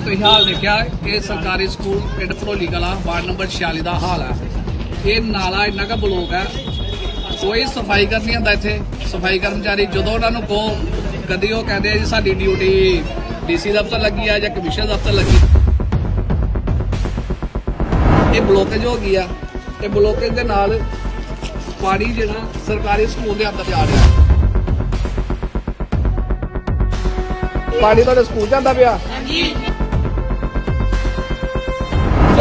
ਤੁਸੀਂ ਹਾਲ ਦੇਖਿਆ ਇਹ ਸਰਕਾਰੀ ਸਕੂਲ ਪਿੰਡ ਭਰੋਲੀ ਕਲਾ ਵਾਰਡ ਨੰਬਰ 46 ਦਾ ਹਾਲ ਹੈ ਇਹ ਨਾਲਾ ਇੰਨਾ ਕਾ ਬਲੋਕ ਹੈ ਕੋਈ ਸਫ਼ਾਈ ਕਰਨ ਨਹੀਂ ਆਉਂਦਾ ਇੱਥੇ ਸਫ਼ਾਈ ਕਰਮਚਾਰੀ ਜਦੋਂ ਉਹਨਾਂ ਨੂੰ ਕਹੋ ਕਦੀ ਉਹ ਕਹਿੰਦੇ ਜੀ ਸਾਡੀ ਡਿਊਟੀ ਡੀਸੀ ਦਫ਼ਤਰ ਲੱਗੀ ਆ ਜਾਂ ਕਮਿਸ਼ਨਰ ਦਫ਼ਤਰ ਲੱਗੀ ਇਹ ਬਲੋਕੇਜ ਹੋ ਗਈ ਆ ਇਹ ਬਲੋਕੇਜ ਦੇ ਨਾਲ ਪਾਣੀ ਜਿਹੜਾ ਸਰਕਾਰੀ ਸਕੂਲ ਦੇ ਅੰਦਰ ਜਾ ਰਿਹਾ ਪਾਣੀ ਤੁਹਾਡੇ ਸਕੂਲ ਜਾਂਦਾ ਪਿਆ ਉਹ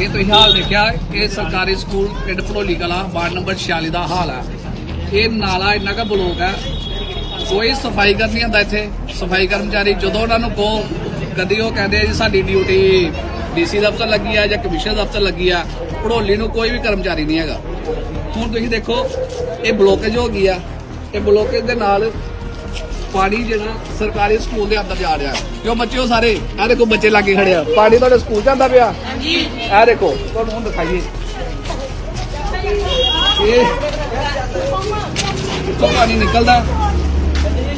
ਇਹ ਤੁਸੀਂ ਹਾਲ ਦੇਖਿਆ, ਇਹ ਸਰਕਾਰੀ ਸਕੂਲ ਪਿੰਡ ਭੜੋਲੀ ਕਲਾ, ਵਾਰਡ ਨੰਬਰ 46 ਦਾ ਹਾਲ ਹੈ। ਇਹ ਨਾਲਾ ਇੰਨਾ ਕਾ ਬਲੋਕ ਹੈ, ਕੋਈ ਸਫ਼ਾਈ ਕਰਨੀ ਹੁੰਦਾ ਇੱਥੇ। ਸਫ਼ਾਈ ਕਰਮਚਾਰੀ ਜਦੋਂ ਉਹਨਾਂ ਨੂੰ ਕਹੋ, ਕਦੀ ਉਹ ਕਹਿੰਦੇ ਆ ਜੀ, ਸਾਡੀ ਡਿਊਟੀ ਡੀਸੀ ਦਫ਼ਤਰ ਲੱਗੀ ਆ ਜਾਂ ਕਮਿਸ਼ਨਰ ਦਫ਼ਤਰ ਲੱਗੀ ਆ, ਭੜੋਲੀ ਨੂੰ ਕੋਈ ਵੀ ਕਰਮਚਾਰੀ ਨਹੀਂ ਹੈਗਾ। ਹੁਣ ਤੁਸੀਂ ਦੇਖੋ, ਇਹ ਬਲੋਕੇਜ ਹੋ ਗਈ ਆ। ਇਹ ਬਲੋਕੇਜ ਦੇ ਨਾਲ ਪਾਣੀ ਜਿਹੜਾ ਸਰਕਾਰੀ ਸਕੂਲ ਦੇ ਅੰਦਰ ਜਾ ਰਿਹਾ ਕਿਉਂ ਬੱਚਿਓ ਸਾਰੇ? ਇਹ ਦੇਖੋ ਬੱਚੇ ਲਾਗੇ ਖੜੇ ਆ। ਪਾਣੀ ਤੁਹਾਡੇ ਸਕੂਲ ਜਾਂਦਾ ਪਿਆ? ਹਾਂਜੀ। ਇਹ ਦੇਖੋ ਤੁਹਾਨੂੰ ਹੁਣ ਦਿਖਾਈਏ। ਇਹ ਕਿੱਥੋਂ ਪਾਣੀ ਨਿਕਲਦਾ।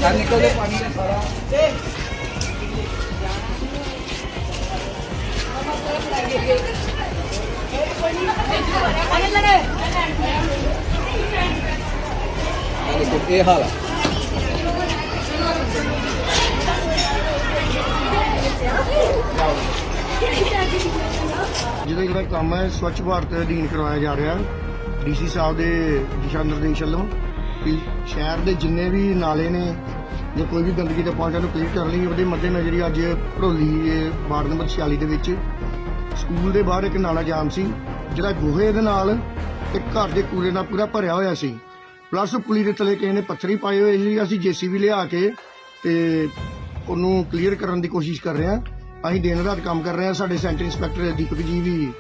ਆ ਨਿਕਲਦੇ ਪਾਣੀ ਦਾ ਸਾਰਾ। ਇਹ ਹਾਲ ਆ। ਜਿਹਦਾ ਜਿਹੜਾ ਕੰਮ ਹੈ, ਸਵੱਛ ਭਾਰਤ ਅਧੀਨ ਕਰਵਾਇਆ ਜਾ ਰਿਹਾ ਡੀਸੀ ਸਾਹਿਬ ਦੇ ਦਿਸ਼ਾ ਨਿਰਦੇਸ਼ ਵੱਲੋਂ ਕਿ ਸ਼ਹਿਰ ਦੇ ਜਿੰਨੇ ਵੀ ਨਾਲੇ ਨੇ, ਜਾਂ ਕੋਈ ਵੀ ਗੰਦਗੀ ਦਾ ਪਹੁੰਚਾ ਨੂੰ ਕਲੀਅਰ ਕਰਨ ਲਈ ਉਹਦੇ ਮੱਦੇ ਨਜ਼ਰ ਹੀ ਅੱਜ ਭੜੋਲੀ, ਇਹ ਵਾਰਡ ਨੰਬਰ 46 ਦੇ ਵਿੱਚ ਸਕੂਲ ਦੇ ਬਾਹਰ ਇੱਕ ਨਾਲਾ ਜਾਮ ਸੀ, ਜਿਹੜਾ ਗੋਹੇ ਦੇ ਨਾਲ ਤੇ ਘਰ ਦੇ ਕੂੜੇ ਨਾਲ ਪੂਰਾ ਭਰਿਆ ਹੋਇਆ ਸੀ। ਪਲੱਸ ਪੁਲੀ ਦੇ ਤਲੇ ਕਿਸੇ ਨੇ ਪੱਥਰੀ ਪਾਏ ਹੋਏ ਸੀ, ਅਸੀਂ ਜੀਸੀਬੀ ਲਿਆ ਕੇ ਤੇ ਉਹਨੂੰ ਕਲੀਅਰ ਕਰਨ ਦੀ ਕੋਸ਼ਿਸ਼ ਕਰ ਰਹੇ ਹਾਂ। ਅਸੀਂ ਦਿਨ ਰਾਤ ਕੰਮ ਕਰ ਰਹੇ ਹਾਂ ਸਾਡੇ ਸੈਂਟਰ ਇੰਸਪੈਕਟਰ ਦੀਪਕ ਜੀ ਵੀ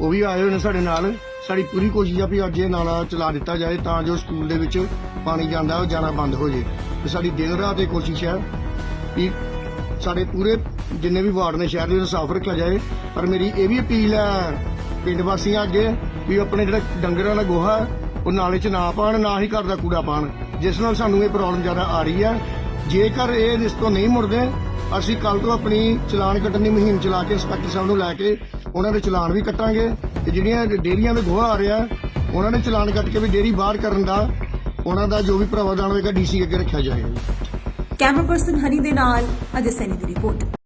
ਉਹ ਵੀ ਆਏ ਹੋਏ ਨੇ ਸਾਡੇ ਨਾਲ। ਸਾਡੀ ਪੂਰੀ ਕੋਸ਼ਿਸ਼ ਆ ਵੀ ਅੱਜ ਇਹ ਨਾਲਾ ਚਲਾ ਦਿੱਤਾ ਜਾਏ ਤਾਂ ਜੋ ਸਕੂਲ ਦੇ ਵਿੱਚ ਪਾਣੀ ਜਾਂਦਾ ਉਹ ਜਾਣਾ ਬੰਦ ਹੋ ਜੇ। ਤੇ ਸਾਡੀ ਦਿਨ ਰਾਤ ਇਹ ਕੋਸ਼ਿਸ਼ ਹੈ ਵੀ ਸਾਡੇ ਪੂਰੇ ਜਿੰਨੇ ਵੀ ਵਾਰਡ ਨੇ ਸ਼ਹਿਰ ਦੇ ਵਿੱਚ ਸਾਫ਼ ਰੱਖਿਆ ਜਾਏ। ਪਰ ਮੇਰੀ ਇਹ ਵੀ ਅਪੀਲ ਹੈ ਪਿੰਡ ਵਾਸੀਆਂ ਅੱਗੇ ਵੀ ਆਪਣੇ ਜਿਹੜਾ ਡੰਗਰਾਂ ਦਾ ਗੋਹਾ ਹੈ, ਉਹ ਨਾਲੇ 'ਚ ਨਾ ਪਾਣ ਨਾ ਹੀ ਘਰ ਦਾ ਕੂੜਾ ਪਾਣ। ਜਿਸ ਨਾਲ ਸਾਨੂੰ ਇਹ ਪ੍ਰੋਬਲਮ ਜ਼ਿਆਦਾ ਆ ਰਹੀ ਹੈ। ਜੇਕਰ ਇਹ ਇਸ ਤੋਂ ਨਹੀਂ ਮੁੜਦੇ ਅਸੀਂ ਕੱਲ ਤੋਂ ਆਪਣੀ ਚਲਾਨ ਕੱਟਣ ਦੀ ਮੁਹਿੰਮ ਚਲਾ ਕੇ ਇੰਸਪੈਕਟਰ ਸਾਹਿਬ ਨੂੰ ਲੈ ਕੇ ਉਹਨਾਂ ਦੇ ਚਲਾਨ ਵੀ ਕੱਟਾਂਗੇ ਤੇ ਜਿਹੜੀਆਂ ਡੇਰੀਆਂ ਦੇ ਗੋਹਾ ਆ ਰਿਹਾ, ਉਹਨਾਂ ਨੇ ਚਲਾਨ ਕੱਟ ਕੇ ਵੀ ਡੇਰੀ ਬਾਹਰ ਕਰਨ ਦਾ, ਉਹਨਾਂ ਦਾ ਜੋ ਵੀ ਪ੍ਰਾਵਧਾਨ ਹੋਵੇਗਾ ਡੀਸੀ ਅੱਗੇ ਰੱਖਿਆ ਜਾਏਗਾ। ਕੈਮਰਾ ਪਰਸਨ ਹਨੀ ਦੇ ਨਾਲ ਅਜੇ ਸੈਨੀ ਦੀ ਰਿਪੋਰਟ।